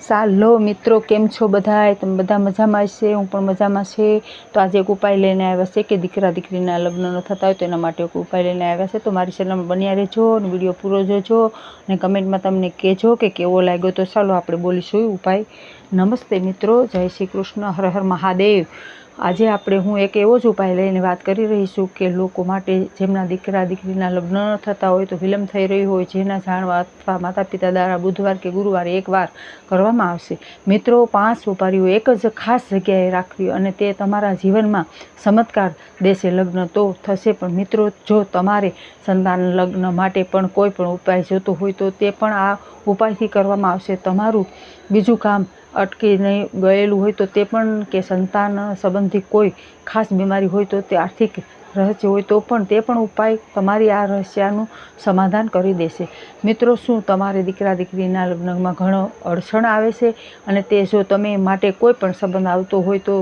સાલો મિત્રો, કેમ છો બધાય? તમે બધા મજામાં હશે હું પણ મજામાં છે. તો આજે એક ઉપાય લઈને આવ્યા છે કે દીકરા દીકરીના લગ્ન ન થતા હોય તો એના માટે એક ઉપાય લઈને આવ્યા છે. તો મારી ચેનલમાં બન્યા રહેજો અને વીડિયો પૂરો જોજો અને કમેન્ટમાં તમને કહેજો કે કેવો લાગ્યો તો ચાલો આપણે બોલીશું ઉપાય. નમસ્તે મિત્રો, જય શ્રી કૃષ્ણ, હર હર મહાદેવ. આજે આપણે હું એક એવો જ ઉપાય લઈને વાત કરી રહી છું કે લોકો માટે જેમના દીકરા, દીકરીના લગ્ન ન થતા હોય તો વિલંબ થઈ રહ્યો હોય, જેના જાણવા અથવા માતા પિતા દ્વારા બુધવાર કે ગુરુવારે એકવાર કરવામાં આવશે. મિત્રો, પાંચ સોપારીઓ એક જ ખાસ જગ્યાએ રાખવી અને તે તમારા જીવનમાં ચમત્કાર દેશે લગ્ન તો થશે, પણ મિત્રો, જો તમારે સંતાન લગ્ન માટે પણ કોઈ પણ ઉપાય જોતો હોય તો તે પણ આ ઉપાયથી કરવામાં આવશે. તમારું બીજું કામ અટકીને ગયેલું હોય તો તે પણ કે સંતાન સંબંધી કોઈ ખાસ બીમારી હોય તો તે આર્થિક રહસ્ય હોય તો પણ તે પણ ઉપાય તમારી આ રહસ્યનું સમાધાન કરી દેશે. મિત્રો, શું તમારે દીકરા દીકરીના લગ્નમાં ઘણો અડચણ આવે છે? અને તે જો તમે માટે કોઈ પણ સંબંધ આવતો હોય તો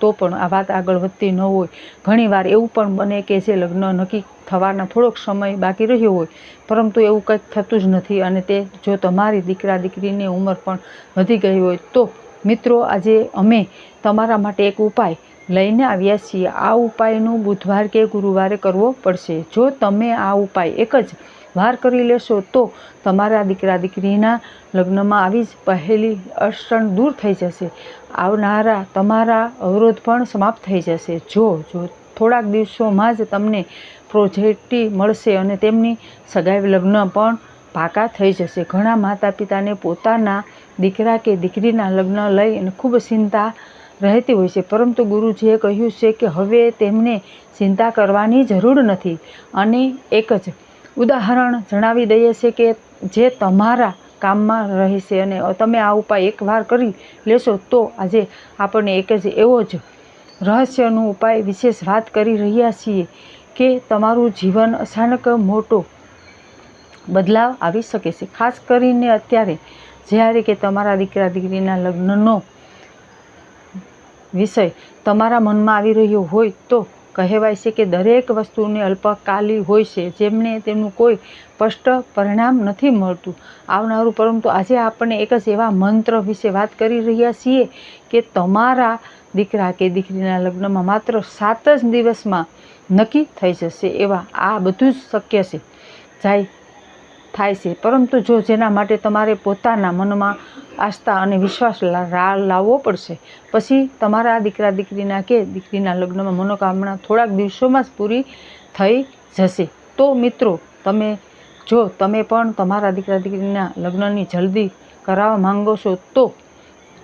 તો પણ આ વાત આગળ વધતી ન હોય. ઘણીવાર એવું પણ બને કે જે લગ્ન નક્કી થવાના થોડોક સમય બાકી રહ્યો હોય, પરંતુ એવું કંઈક થતું જ નથી અને તે જો તમારી દીકરા દીકરીની ઉંમર પણ વધી ગઈ હોય, તો મિત્રો આજે અમે તમારા માટે એક ઉપાય લઈને આવ્યા છીએ. આ ઉપાયનું બુધવાર કે ગુરુવારે કરવો પડશે. જો તમે આ ઉપાય એક જ વાર કરી લેશો તો તમારા દીકરા દીકરીના લગ્નમાં આવી જ પહેલી અડચણ દૂર થઈ જશે. આવનારા તમારા અવરોધ પણ સમાપ્ત થઈ જશે. જો જો, થોડાક દિવસોમાં જ તમને પ્રોજેક્ટી મળશે અને તેમની સગાઈ લગ્ન પણ પાકા થઈ જશે. ઘણા માતા પિતાને પોતાના દીકરા કે દીકરીના લગ્ન લઈ અને ખૂબ ચિંતા રહેતી હોય છે. પરંતુ ગુરુજીએ કહ્યું છે કે હવે તેમને ચિંતા કરવાની જરૂર નથી. અને એક જ ઉદાહરણ જણાવી દઈએ છે કે જે તમારા કામમાં રહેશે અને તમે આ ઉપાય એકવાર કરી લેશો, તો આજે આપણને એક જ એવો જ રહસ્યનો ઉપાય વિશેષ વાત કરી રહ્યા છીએ કે તમારું જીવન અચાનક મોટો બદલાવ આવી શકે છે. ખાસ કરીને અત્યારે જ્યારે કે તમારા દીકરા દીકરીના લગ્નનો વિષય તમારા મનમાં આવી રહ્યો હોય, તો કહેવાય છે કે દરેક વસ્તુને અલ્પકાલી હોય છે, જેમને તેનું કોઈ સ્પષ્ટ પરિણામ નથી મળતું. આવનારું, પરંતુ આજે આપણે એક જ એવા મંત્ર વિશે વાત કરી રહ્યા છીએ કે તમારા દીકરા કે દીકરીના લગ્નમાં માત્ર સાત જ દિવસમાં નક્કી થઈ જશે, એવા આ બધું જ શક્ય છે. જાય, થાય છે. પરંતુ જો જેના માટે તમારે પોતાના મનમાં આસ્થા અને વિશ્વાસ લાવવો પડશે. પછી તમારા દીકરા, દીકરીના કે દીકરીના લગ્નમાં મનોકામના થોડાક દિવસોમાં જ પૂરી થઈ જશે. તો મિત્રો, તમે, જો તમે પણ તમારા દીકરા, દીકરીના લગ્નની જલ્દી કરાવવા માંગો છો, તો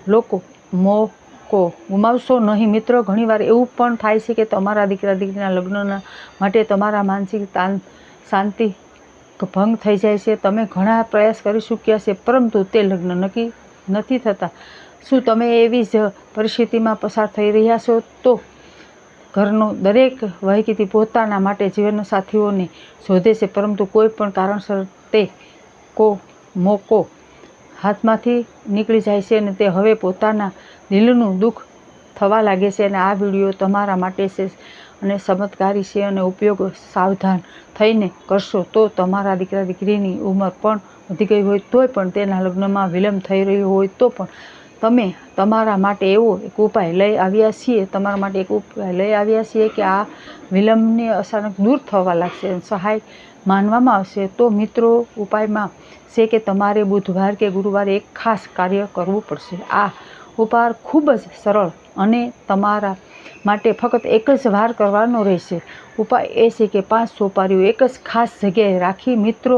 લોકો મોકો ગુમાવશો નહીં. મિત્રો, ઘણીવાર એવું પણ થાય છે કે તમારા દીકરા, દીકરીના લગ્નના માટે તમારા માનસિક તાન, શાંતિ ભંગ થઈ જાય છે. તમે ઘણા પ્રયાસ કરી ચૂક્યા છે, પરંતુ તે લગ્ન નક્કી નથી થતા. શું તમે એવી જ પરિસ્થિતિમાં પસાર થઈ રહ્યા છો? તો ઘરનો દરેક વહીકીથી પોતાના માટે જીવનસાથીઓને શોધે છે, પરંતુ કોઈ પણ કારણસર તે કો મોકો હાથમાંથી નીકળી જાય છે અને તે હવે પોતાના દિલનું દુઃખ થવા લાગે છે અને આ વીડિયો તમારા માટે છે અને ચમત્કારી છે અને ઉપયોગ સાવધાન થઈને કરશો તો તમારા દીકરા દીકરીની ઉંમર પણ વધી ગઈ હોય તોય પણ તેના લગ્નમાં વિલંબ થઈ રહ્યો હોય તો પણ તમે તમારા માટે એવો એક ઉપાય લઈ આવ્યા છીએ, તમારા માટે એક ઉપાય લઈ આવ્યા છીએ કે આ વિલંબને અચાનક દૂર થવા લાગશે સહાય માનવામાં આવશે. તો મિત્રો, ઉપાયમાં છે કે તમારે બુધવાર કે ગુરુવારે એક ખાસ કાર્ય કરવું પડશે. આ ઉપાય ખૂબ જ સરળ અને તમારા માટે ફક્ત એક જ વાર કરવાનો રહેશે. ઉપાય એ છે કે પાંચ સોપારીઓ એક જ ખાસ જગ્યાએ રાખી મિત્રો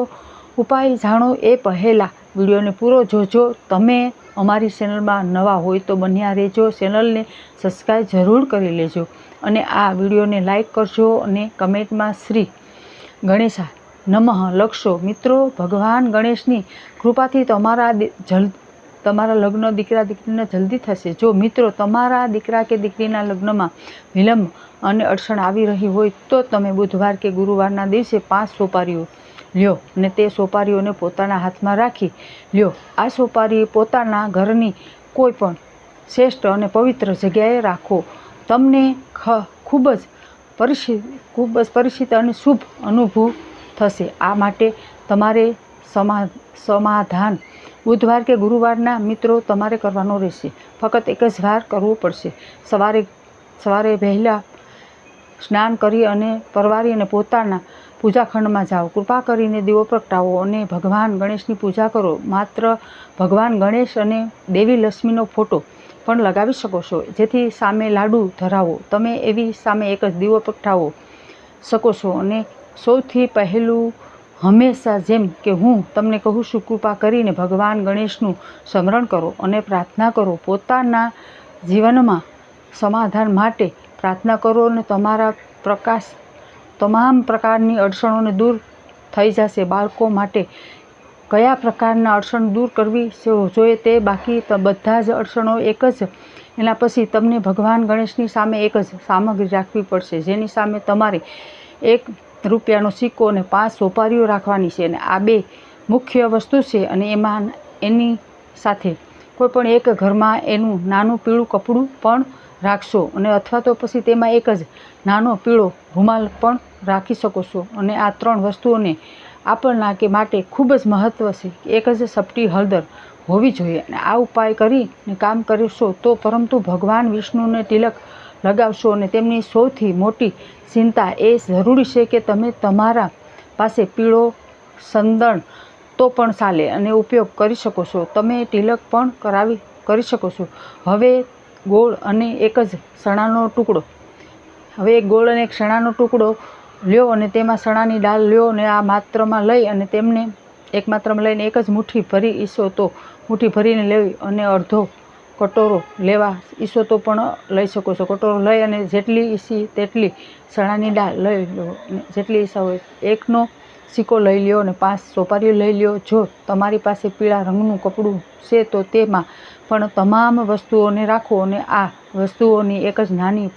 ઉપાય જાણો એ પહેલાં. વિડીયોને પૂરો જોજો. તમે અમારી ચેનલમાં નવા હોય તો બન્યા રહેજો. ચેનલને સબસ્ક્રાઈબ જરૂર કરી લેજો. અને આ વિડીયોને લાઈક કરજો અને કમેન્ટમાં શ્રી ગણેશા નમઃ લખશો. મિત્રો, ભગવાન ગણેશની કૃપાથી તમારા જલ, તમારા લગ્ન દીકરા દીકરીને જલ્દી થશે. જો મિત્રો, તમારા દીકરા કે દીકરીના લગ્નમાં વિલંબ અને અડચણ આવી રહી હોય તો તમે બુધવાર કે ગુરુવારના દિવસે પાંચ સોપારીઓ. લ્યો, અને તે સોપારીઓને પોતાના હાથમાં રાખી, લ્યો, આ સોપારી પોતાના ઘરની કોઈ પણ શ્રેષ્ઠ અને પવિત્ર જગ્યાએ રાખો. તમને ખ, ખૂબ જ પરિચિત ખૂબ જ પરિચિત અને શુભ અનુભવ થશે. આ માટે તમારે સમા, સમાધાન બુધવાર કે ગુરુવારના મિત્રો તમારે કરવાનો રહેશે. ફક્ત એક જ વાર કરવું પડશે. સવારે સવારે વહેલા સ્નાન કરી અને પરવારી અને પોતાના પૂજાખંડમાં જાઓ. કૃપા કરીને દીવો પ્રગટાવો અને ભગવાન ગણેશની પૂજા કરો. માત્ર ભગવાન ગણેશ અને દેવી લક્ષ્મીનો ફોટો પણ લગાવી શકો છો. જેથી સામે લાડુ ધરાવો. તમે એવી સામે એક જ દીવો પ્રગટાવો શકો છો. અને સૌથી પહેલું હંમેશા જેમ કે હું તમને કહું છું, કૃપા કરીને ભગવાન ગણેશનું સ્મરણ કરો અને પ્રાર્થના કરો. પોતાના જીવનમાં સમાધાન માટે પ્રાર્થના કરો અને તમારા પ્રકાશ તમામ પ્રકારની અડચણોને દૂર થઈ જશે. બાળકો માટે કયા પ્રકારના અડચણ દૂર કરવી જોઈએ તે બાકી બધા જ અડચણો એક જ. એના પછી તમને ભગવાન ગણેશની સામે એક જ સામગ્રી રાખવી પડશે. જેની સામે તમારે એક રૂપિયાનો સિક્કો અને પાંચ સોપારીઓ રાખવાની છે અને આ બે મુખ્ય વસ્તુ છે અને એમાં એની સાથે કોઈ પણ એક ઘરમાં એનું નાનું પીળું કપડું પણ રાખશો અને અથવા તો પછી તેમાં એક જ નાનો પીળો રૂમાલ પણ રાખી શકો છો. અને આ ત્રણ વસ્તુઓને આપણના કે માટે ખૂબ જ મહત્ત્વ છે. એક જ સપટી હળદર હોવી જોઈએ. અને આ ઉપાય કરીને કામ કરીશો તો પરંતુ ભગવાન વિષ્ણુને તિલક લગાવશો અને તેમની સૌથી મોટી ચિંતા એ જરૂરી છે કે તમે તમારા પાસે પીળો સંદણ તો પણ ચાલે અને ઉપયોગ કરી શકો છો. તમે તિલક પણ કરાવી, કરી શકો છો. હવે ગોળ અને એક જ ચણાનો ટુકડો. હવે એક ગોળ અને એક ચણાનો ટુકડો લ્યો અને તેમાં ચણાની દાળ લ્યો અને આ માત્રમાં લઈ અને તેમને એક માત્રામાં લઈને એક જ મુઠ્ઠી ભરી ઈસો તો મુઠ્ઠી ભરીને લેવી અને અડધો કટોરો લેવા. ઈસો તો પણ લઈ શકો છો. કટોરો લઈ અને જેટલી ઈસી તેટલી ચણાની દાળ લઈ લો. જેટલી ઈસા હોય એકનો સિક્કો લઈ લ્યો અને પાંચ સોપારીઓ લઈ લ્યો. જો તમારી પાસે પીળા રંગનું કપડું છે તો તેમાં પણ તમામ વસ્તુઓને રાખો અને આ વસ્તુઓની એક જ નાની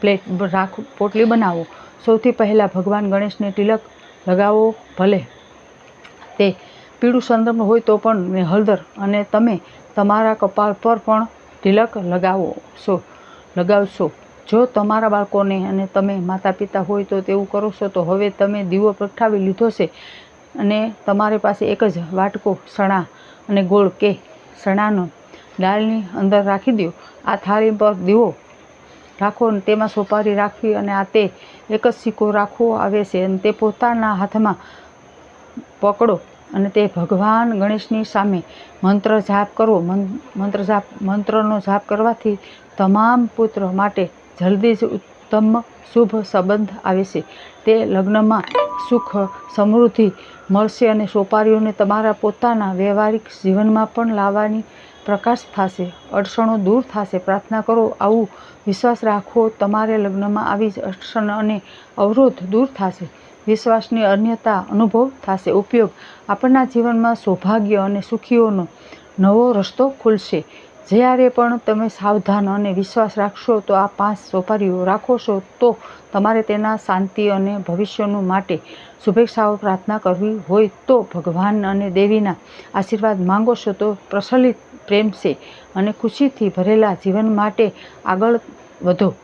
પ્લેટ રાખો રાખ, પોટલી બનાવો. સૌથી પહેલાં ભગવાન ગણેશને તિલક લગાવો, ભલે તે પીળું સંદર્ભ હોય તો પણ ને હળદર અને તમે તમારા કપાળ પર પણ તિલક લગાવો છો, લગાવશો. જો તમારા બાળકોને અને તમે માતા પિતા હોય તો તેવું કરો છો, તો હવે તમે દીવો પ્રગટાવી લીધો છે અને તમારી પાસે એક જ વાટકો સણા અને ગોળ કે સણાનો દાળની અંદર રાખી દો. આ થાળી પર દીવો રાખો અને તેમાં સોપારી રાખવી અને આ તે એક જ સિક્કો રાખવો આવે છે. અને તે પોતાના હાથમાં પકડો અને તે ભગવાન ગણેશની સામે મંત્ર જાપ કરવો મંત્ર જાપ, મંત્રનો જાપ કરવાથી તમામ પુત્ર માટે જલ્દી જ ઉત્તમ શુભ સંબંધ આવે છે. તે લગ્નમાં સુખ સમૃદ્ધિ મળશે અને સોપારીઓને તમારા પોતાના વ્યવહારિક જીવનમાં પણ લાવવાની પ્રકાશ થશે અડચણો દૂર થશે. પ્રાર્થના કરો, આવું વિશ્વાસ રાખો, તમારે લગ્નમાં આવી જ અડચણ અને અવરોધ દૂર થશે. વિશ્વાસની અન્યતા અનુભવ થશે. ઉપયોગ આપણના જીવનમાં સૌભાગ્ય અને સુખીઓનો નવો રસ્તો ખુલશે. જ્યારે પણ તમે સાવધાન અને વિશ્વાસ રાખશો, તો આ પાંચ સોપારીઓ રાખો છો, તો તમારે તેના શાંતિ અને ભવિષ્યનું માટે શુભેચ્છાઓ પ્રાર્થના કરવી હોય તો ભગવાન અને દેવીના આશીર્વાદ માંગો છો, તો પ્રસલિત પ્રેમ છે અને ખુશીથી ભરેલા જીવન માટે આગળ વધો.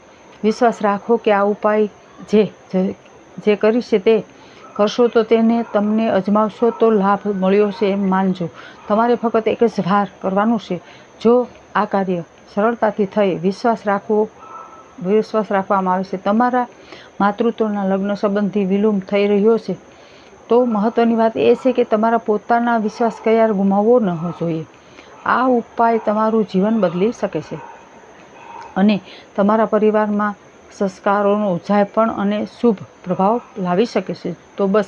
વિશ્વાસ રાખો કે આ ઉપાય જે, જે- જે કરી છે તે કરશો, તો તેને તમને અજમાવશો, તો લાભ મળ્યો છે એમ માનજો. તમારે ફક્ત એક જ વાર કરવાનું છે. જો આ કાર્ય સરળતાથી થઈ, વિશ્વાસ રાખવો, વિશ્વાસ રાખવામાં આવે છે. તમારા માતૃત્વના લગ્ન સંબંધી વિલંબ થઈ રહ્યો છે. તો મહત્ત્વની વાત એ છે કે તમારા પોતાના વિશ્વાસ ક્યારે ગુમાવવો ન જોઈએ. આ ઉપાય તમારું જીવન બદલી શકે છે. અને તમારા પરિવારમાં સંસ્કારોનો ઉજાયપણ અને શુભ પ્રભાવ લાવી શકે છે. તો બસ,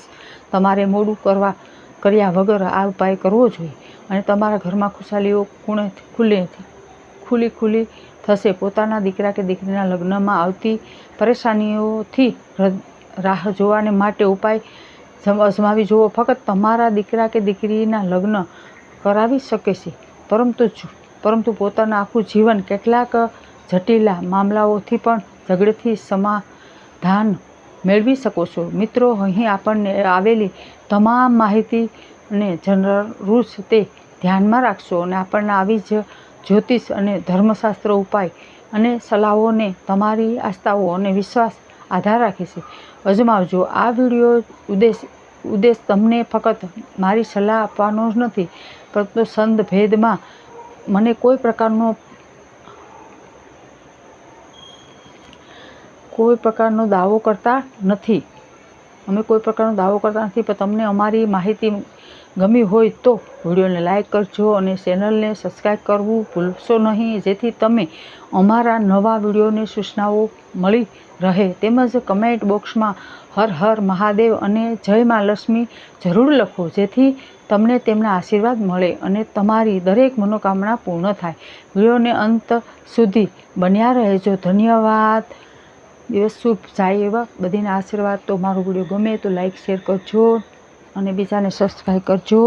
તમારે મોડું કરવા કર્યા વગર આ ઉપાય કરવો જોઈએ. અને તમારા ઘરમાં ખુશાલીઓ ખૂણે ખુલ્લે ખુલ્લી ખુલ્લી થશે. પોતાના દીકરા કે દીકરીના લગ્નમાં આવતી પરેશાનીઓથી રાહ જોવાને માટે ઉપાય જમ- અજમાવી જુઓ. ફક્ત તમારા દીકરા કે દીકરીના લગ્ન કરાવી શકે છે. પરંતુ પરંતુ પોતાના આખું જીવન કેટલાક જટિલા મામલાઓથી પણ ઝઘડેથી સમાધાન મેળવી શકો છો. મિત્રો, અહીં આપણને આવેલી તમામ માહિતી અને જનરલ રૂલ્સ તે ધ્યાનમાં રાખશો અને આપણને આવી જ જ્યોતિષ અને ધર્મશાસ્ત્ર ઉપાય અને સલાહોને તમારી આસ્થાઓ અને વિશ્વાસ આધાર રાખે અજમાવજો આ વીડિયો ઉદ્દેશ ઉદ્દેશ તમને ફક્ત મારી સલાહ આપવાનો જ નથી, પરંતુ સંત ભેદમાં મને કોઈ પ્રકારનો કોઈ પ્રકારનો દાવો કરતા નથી. અમે કોઈ પ્રકારનો દાવો કરતા નથી, પણ તમને અમારી માહિતી ગમી હોય તો વિડીયોને લાઈક કરજો અને ચેનલને સબસ્ક્રાઈબ કરવું ભૂલશો નહીં, જેથી તમે અમારા નવા વિડીયોની સૂચનાઓ મળી રહે. તેમજ કમેન્ટ બોક્સમાં હર હર મહાદેવ અને જય મા લક્ષ્મી જરૂર લખો, જેથી તમને તેમના આશીર્વાદ મળે અને તમારી દરેક મનોકામના પૂર્ણ થાય. વિડીયોને અંત સુધી બન્યા રહેજો. ધન્યવાદ. દિવસ શુભ જાય એવા બધીના આશીર્વાદ તો મારો વીડિયો ગમે તો લાઈક શેર કરજો અને બીજાને સબસ્ક્રાઈબ કરજો.